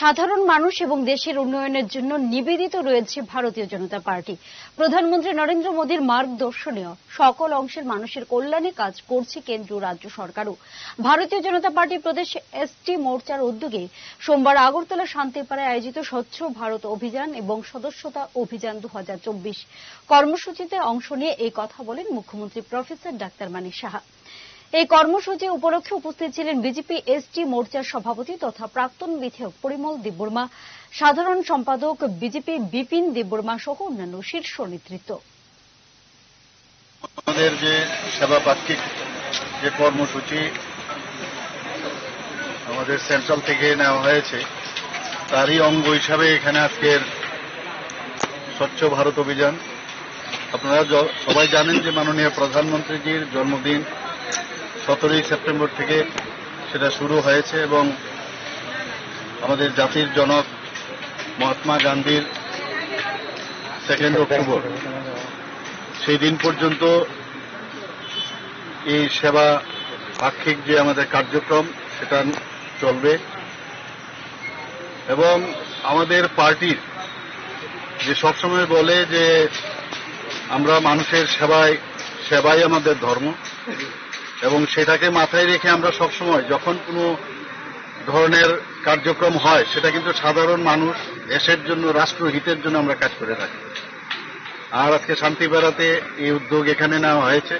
সাধারণ মানুষ এবং দেশের উন্নয়নের জন্য নিবেদিত রয়েছে ভারতীয় জনতা পার্টি। প্রধানমন্ত্রী নরেন্দ্র মোদীর মার্গদর্শনীয় সকল অংশের মানুষের কল্যাণে কাজ করছে কেন্দ্র রাজ্য সরকারও। ভারতীয় জনতা পার্টি প্রদেশ এসটি মোর্চার উদ্যোগে সোমবার আগরতলা শান্তিপাড়ায় আয়োজিত স্বচ্ছ ভারত অভিযান এবং সদস্যতা অভিযান দু হাজার চব্বিশ কর্মসূচিতে অংশ নিয়ে এই কথা বলেন মুখ্যমন্ত্রী প্রফেসর ডাক্তার মানিক সাহা। এই কর্মসূচি উপলক্ষে উপস্থিত ছিলেন বিজেপি এসটি মোর্চার সভাপতি তথা প্রাক্তন বিধায়ক পরিমল দেববর্মা, সাধারণ সম্পাদক বিজেপি বিপিন দেববর্মা সহ অন্যান্য শীর্ষ নেতৃত্ব। আমাদের যে সেবা পাক্ষিক যে কর্মসূচি আমাদের সেন্ট্রাল থেকে নেওয়া হয়েছে, তারই অঙ্গ হিসাবে এখানে আজকের স্বচ্ছ ভারত অভিযান। আপনারা সবাই জানেন যে মাননীয় প্রধানমন্ত্রীজির জন্মদিন সতেরোই সেপ্টেম্বর থেকে সেটা শুরু হয়েছে এবং আমাদের জাতির জনক মহাত্মা গান্ধীর সেকেন্ড অক্টোবর সেই দিন পর্যন্ত এই সেবা পাক্ষিক যে আমাদের কার্যক্রম, সেটা চলবে। এবং আমাদের পার্টির যে সবসময় বলে যে আমরা মানুষের সেবায়, সেবাই আমাদের ধর্ম এবং সেটাকে মাথায় রেখে আমরা সবসময় যখন কোনো ধরনের কার্যক্রম হয়, সেটা কিন্তু সাধারণ মানুষ দেশের জন্য, রাষ্ট্রহিতের জন্য আমরা কাজ করে থাকি। আর আজকে শান্তি বেড়াতে এই উদ্যোগ এখানে নেওয়া হয়েছে।